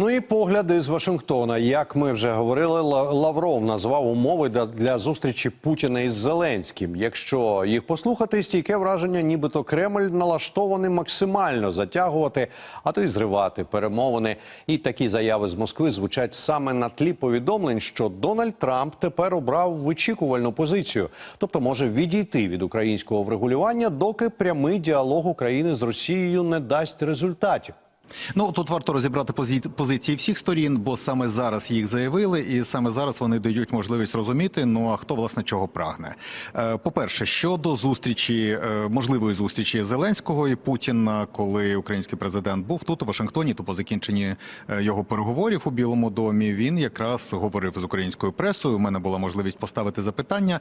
Ну і погляди з Вашингтона. Як ми вже говорили, Ла- Лавров назвав умови для зустрічі Путіна із Зеленським. Якщо їх послухати, стійке враження, нібито Кремль налаштований максимально затягувати, а то й зривати перемовини. І такі заяви з Москви звучать саме на тлі повідомлень, що Дональд Трамп тепер обрав вичікувальну позицію, тобто може відійти від українського врегулювання, доки прямий діалог України з Росією не дасть результатів. Ну тут варто розібрати позиції всіх сторін, бо саме зараз їх заявили, і саме зараз вони дають можливість розуміти. Ну а хто власне чого прагне? Е, По-перше, щодо зустрічі, е, можливої зустрічі Зеленського і Путіна, коли український президент був тут у Вашингтоні, то по закінченні е, його переговорів у Білому домі він якраз говорив з українською пресою. У мене була можливість поставити запитання,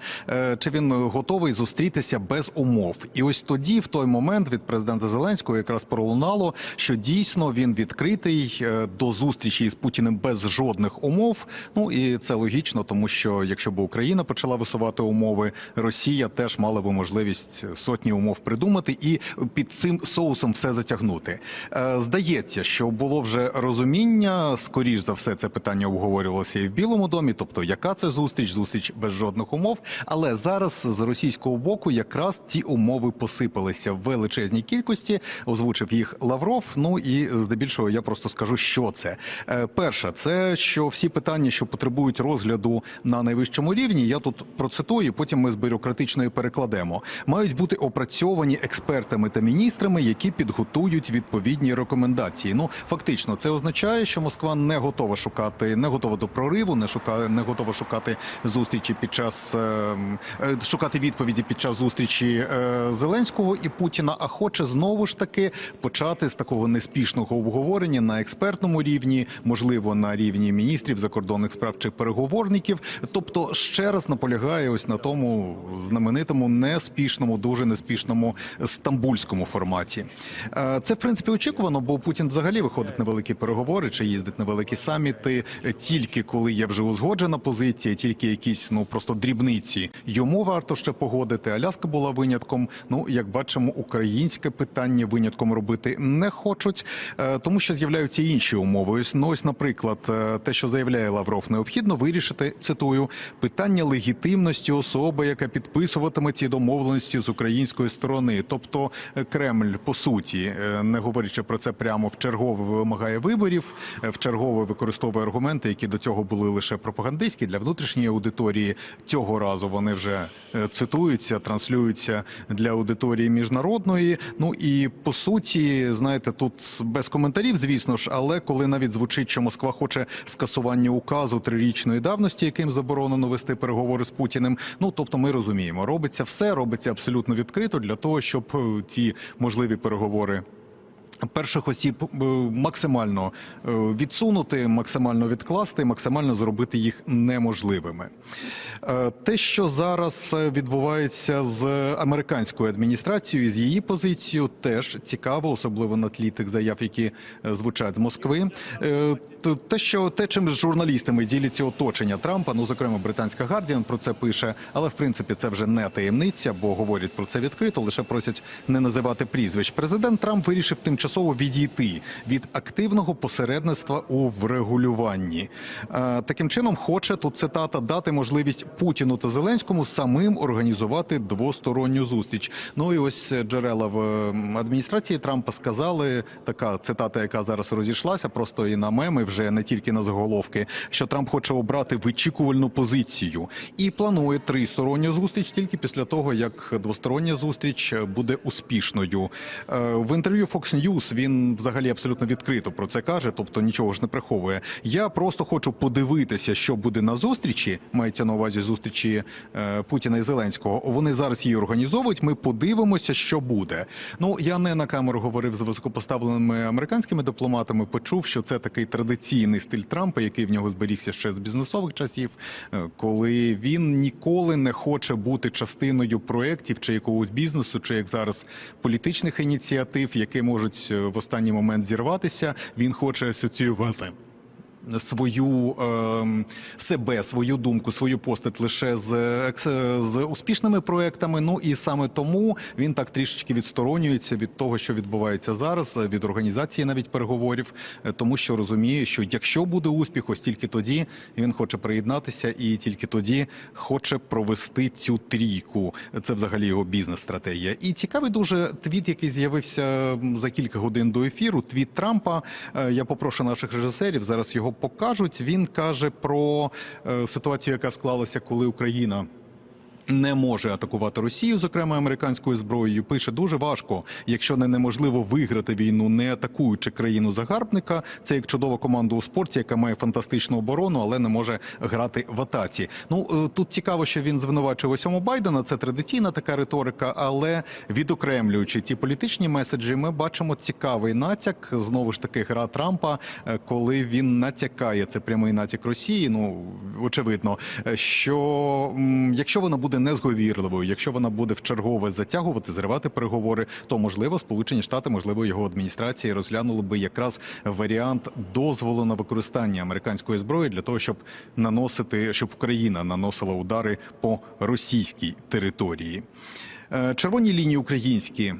чи він готовий зустрітися без умов. І ось тоді, в той момент, від президента Зеленського якраз пролунало, що дійсно він відкритий е, до зустрічі із Путіним без жодних умов. Ну і це логічно, тому що якщо б Україна почала висувати умови, Росія теж мала би можливість сотні умов придумати і під цим соусом все затягнути. Е, Здається, що було вже розуміння. Скоріш за все, це питання обговорювалося і в Білому домі. Тобто, яка це зустріч, зустріч без жодних умов. Але зараз з російського боку якраз ці умови посипалися в величезній кількості. Озвучив їх Лавров. Ну і здебільшого я просто скажу, що це. Е, Перше, це що всі питання, що потребують розгляду на найвищому рівні, я тут процитую, потім ми з бюрократичної перекладемо. Мають бути опрацьовані експертами та міністрами, які підготують відповідні рекомендації. Ну фактично, це означає, що Москва не готова шукати, не готова до прориву, не шукає, не готова шукати зустрічі під час е, е, шукати відповіді під час зустрічі Зеленського і Путіна. А хоче знову ж таки почати з такого неспішного обговорення на експертному рівні, можливо, на рівні міністрів закордонних справ чи переговорників. Тобто, ще раз наполягає ось на тому знаменитому неспішному, дуже неспішному стамбульському форматі. Е, Це в принципі очікувано, бо Путін взагалі виходить на великі переговори чи їздить на великі саміти тільки коли є вже узгоджена позиція, тільки якісь ну просто дрібниці. Йому варто ще погодити. Аляска була винятком. Ну як бачимо, українське питання винятком робити не хочуть, тому що з'являються інші умови. Ось ну ось, наприклад, е, те, що заявляє Лавров, необхідно вирішити цитую питання легітимності особи, яка підписуватиме ці домовленості з української сторони. Тобто е, Кремль по суті, е, не говорячи про це прямо в чергове вимагає виборів, е, в чергове використовує аргументи, які до цього були лише пропагандистські для внутрішньої аудиторії. Цього разу вони вже е, цитуються, транслюються для аудиторії міжнародної. Ну і по суті, знаєте, тут без коментарів, звісно ж, але коли навіть звучить, що Москва хоче скасування указу трирічної давності, яким заборонено вести переговори з Путіним. Ну тобто, ми розуміємо, робиться все, робиться абсолютно відкрито для того, щоб е, ці можливі переговори. Перших осіб е, максимально е, відсунути, максимально відкласти, максимально зробити їх неможливими. Е, Те, що зараз відбувається з американською адміністрацією, з її позицією, теж цікаво, особливо на тлі тих заяв, які звучать з Москви. Те, що те, чим з журналістами діляться оточення Трампа, ну зокрема британська Гардіан про це пише, але в принципі це вже не таємниця, бо говорять про це відкрито, лише просять не називати прізвищ. Президент Трамп вирішив тимчасово відійти від активного посередництва у врегулюванні. Е, Таким чином, хоче тут цитата дати можливість Путіну та Зеленському самим організувати двосторонню зустріч. Ну і ось джерела в адміністрації Трампа сказали така цитата, яка зараз розійшлася, просто і на меми, вже не тільки на заголовки, що Трамп хоче обрати вичікувальну позицію і планує тристоронню зустріч тільки після того, як двостороння зустріч буде успішною. Е, В інтерв'ю Fox News він взагалі абсолютно відкрито про це каже, тобто нічого ж не приховує. Я просто хочу подивитися, що буде на зустрічі. Мається на увазі зустрічі е, Путіна і Зеленського. Вони зараз її організовують. Ми подивимося, що буде. Ну я не на камеру говорив з високопоставленими американськими дипломатами. Почув, що це такий традиційний стиль Трампа, який в нього зберігся ще з бізнесових часів, е, коли він ніколи не хоче бути частиною проєктів чи якогось бізнесу, чи як зараз політичних ініціатив, які можуть в останній момент зірватися. Він хоче асоціювати свою ем, себе, свою думку, свою постать лише з, з успішними проектами. Ну і саме тому він так трішечки відсторонюється від того, що відбувається зараз, від організації навіть переговорів, е, тому що розуміє, що якщо буде успіх, ось тільки тоді він хоче приєднатися, і тільки тоді хоче провести цю трійку. Це взагалі його бізнес-стратегія. І цікавий дуже твіт, який з'явився за кілька годин до ефіру. Твіт Трампа. Е, Я попрошу наших режисерів зараз його покажуть. Він каже про е, ситуацію, яка склалася, коли Україна. Не може атакувати Росію, зокрема американською зброєю. Пише дуже важко, якщо не неможливо виграти війну, не атакуючи країну загарбника. Це як чудова команда у спорті, яка має фантастичну оборону, але не може грати в атаці. Ну е, тут цікаво, що він звинувачує усьому Байдена. Це традиційна така риторика, але відокремлюючи ті політичні меседжі, ми бачимо цікавий натяк. Знову ж таки, гра Трампа, е, коли він натякає це прямий натяк Росії. Ну очевидно, е, що якщо вона буде незговірливою, якщо вона буде в чергове затягувати, зривати переговори, то можливо Сполучені Штати, можливо, його адміністрація розглянули би якраз варіант дозволу на використання американської зброї для того, щоб наносити, щоб Україна наносила удари по російській території. Е, Червоні лінії українські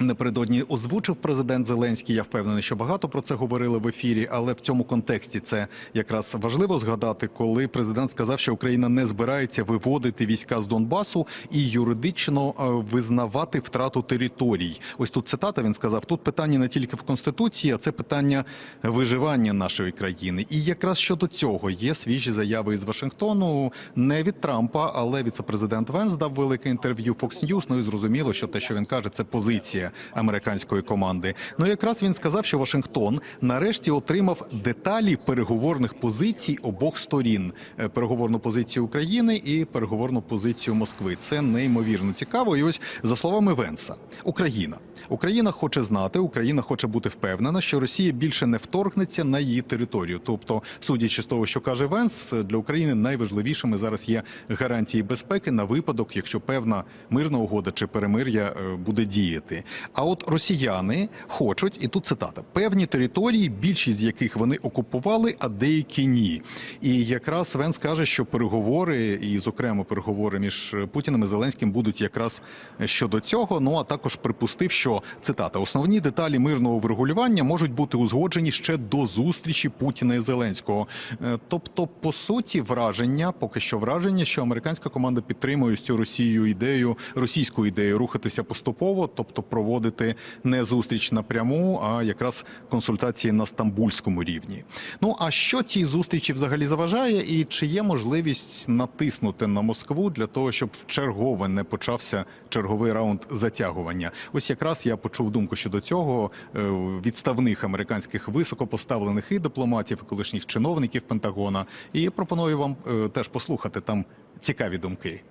Напередодні озвучив президент Зеленський. Я впевнений, що багато про це говорили в ефірі, але в цьому контексті це якраз важливо згадати, коли президент сказав, що Україна не збирається виводити війська з Донбасу і юридично е, визнавати втрату територій. Ось тут цитата. Він сказав: тут питання не тільки в конституції, а це питання виживання нашої країни. І якраз щодо цього є свіжі заяви із Вашингтону, не від Трампа, але віцепрезидент Венс дав велике інтерв'ю Fox News. Ну і зрозуміло, що те, що він каже, це позиція американської команди. Ну якраз він сказав, що Вашингтон нарешті отримав деталі переговорних позицій обох сторін: Е, переговорну позицію України і переговорну позицію Москви. Це неймовірно цікаво. І ось за словами Венса, Україна. Україна хоче знати, Україна хоче бути впевнена, що Росія більше не вторгнеться на її територію. Тобто, судячи з того, що каже Венс, для України найважливішими зараз є гарантії безпеки на випадок, якщо певна мирна угода чи перемир'я е, буде діяти. А от росіяни хочуть, і тут цитата: певні території, більшість з яких вони окупували, а деякі ні. І якраз Венс каже, що переговори, і зокрема переговори між Путіним і Зеленським будуть якраз щодо цього. Ну а також припустив, що цитата основні деталі мирного врегулювання можуть бути узгоджені ще до зустрічі Путіна і Зеленського. Е, Тобто, по суті, враження, поки що враження, що американська команда підтримує ось цю Росію ідею, російську ідею рухатися поступово, тобто проводити не зустріч напряму, а якраз консультації на стамбульському рівні. Ну а що цій зустрічі взагалі заважає, і чи є можливість натиснути на Москву для того, щоб в чергове не почався черговий раунд затягування? Ось якраз я почув думку щодо цього е, відставних американських високопоставлених і дипломатів, і колишніх чиновників Пентагона. І пропоную вам е, теж послухати там цікаві думки.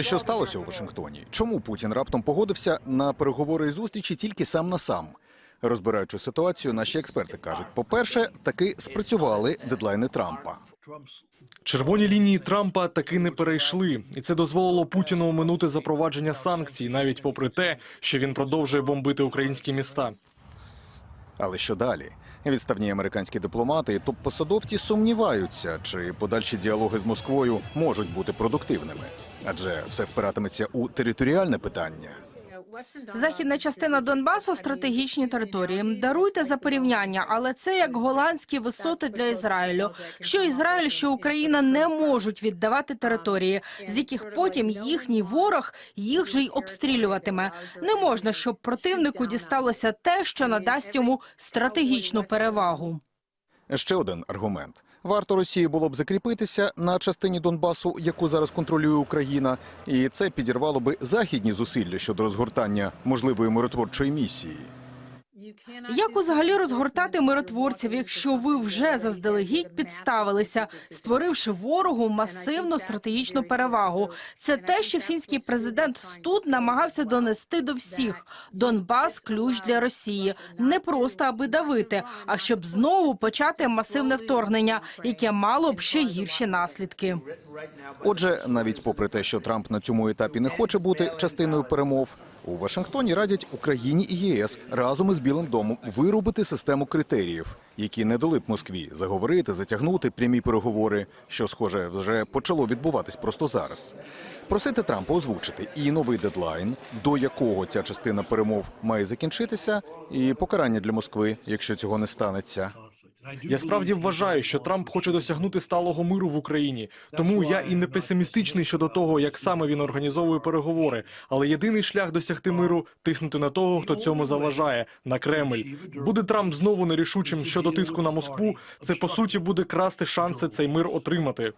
Що сталося у Вашингтоні? Чому Путін раптом погодився на переговори і зустрічі тільки сам на сам? Розбираючи ситуацію, наші експерти кажуть: по-перше, таки спрацювали дедлайни Трампа. Червоні лінії Трампа таки не перейшли, і це дозволило Путіну оминути запровадження санкцій, навіть попри те, що він продовжує бомбити українські міста. Але що далі? Відставні американські дипломати і топ-посадовці сумніваються, чи подальші діалоги з Москвою можуть бути продуктивними, адже все впиратиметься у територіальне питання. Західна частина Донбасу стратегічні території. Даруйте за порівняння, але це як голландські висоти для Ізраїлю. Що Ізраїль, що Україна не можуть віддавати території, з яких потім їхній ворог їх же й обстрілюватиме. Не можна, щоб противнику дісталося те, що надасть йому стратегічну перевагу. Ще один аргумент: варто Росії було б закріпитися на частині Донбасу, яку зараз контролює Україна, і це підірвало би західні зусилля щодо розгортання можливої миротворчої місії. Як взагалі розгортати миротворців, якщо ви вже заздалегідь підставилися, створивши ворогу масивну стратегічну перевагу? Це те, що фінський президент Студ намагався донести до всіх. Донбас ключ для Росії не просто аби давити, а щоб знову почати масивне вторгнення, яке мало б ще гірші наслідки. Отже, навіть попри те, що Трамп на цьому етапі не хоче бути частиною перемов, У Вашингтоні радять Україні і ЄС разом із Білим домом виробити систему критеріїв, які не дали б Москві заговорити, затягнути прямі переговори, що, схоже, вже почало відбуватись просто зараз. Просити Трампа озвучити і новий дедлайн, до якого ця частина перемов має закінчитися, і покарання для Москви, якщо цього не станеться. Я справді вважаю, що Трамп хоче досягнути сталого миру в Україні. Тому я і не песимістичний щодо того, як саме він організовує переговори. Але єдиний шлях досягти миру тиснути на того, хто цьому заважає, на Кремль. Буде Трамп знову нерішучим щодо тиску на Москву. Це по суті буде красти шанси цей мир отримати.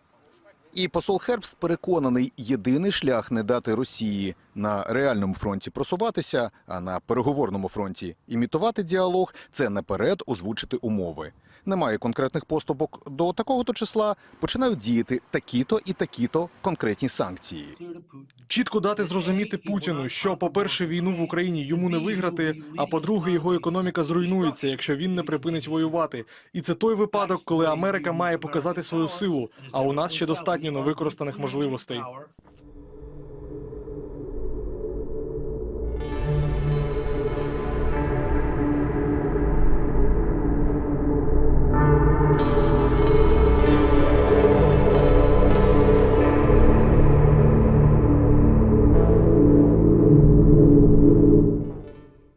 І посол Хербст переконаний, єдиний шлях не дати Росії на реальному фронті просуватися, а на переговорному фронті імітувати діалог це наперед озвучити умови. Немає конкретних поступок до такого-то числа починають діяти такі-то і такі-то конкретні санкції. Чітко дати зрозуміти Путіну, що, по-перше, війну в Україні йому не виграти, а по-друге, його економіка зруйнується, якщо він не припинить воювати. І це той випадок, коли Америка має показати свою силу, а у нас ще достатньо невикористаних можливостей.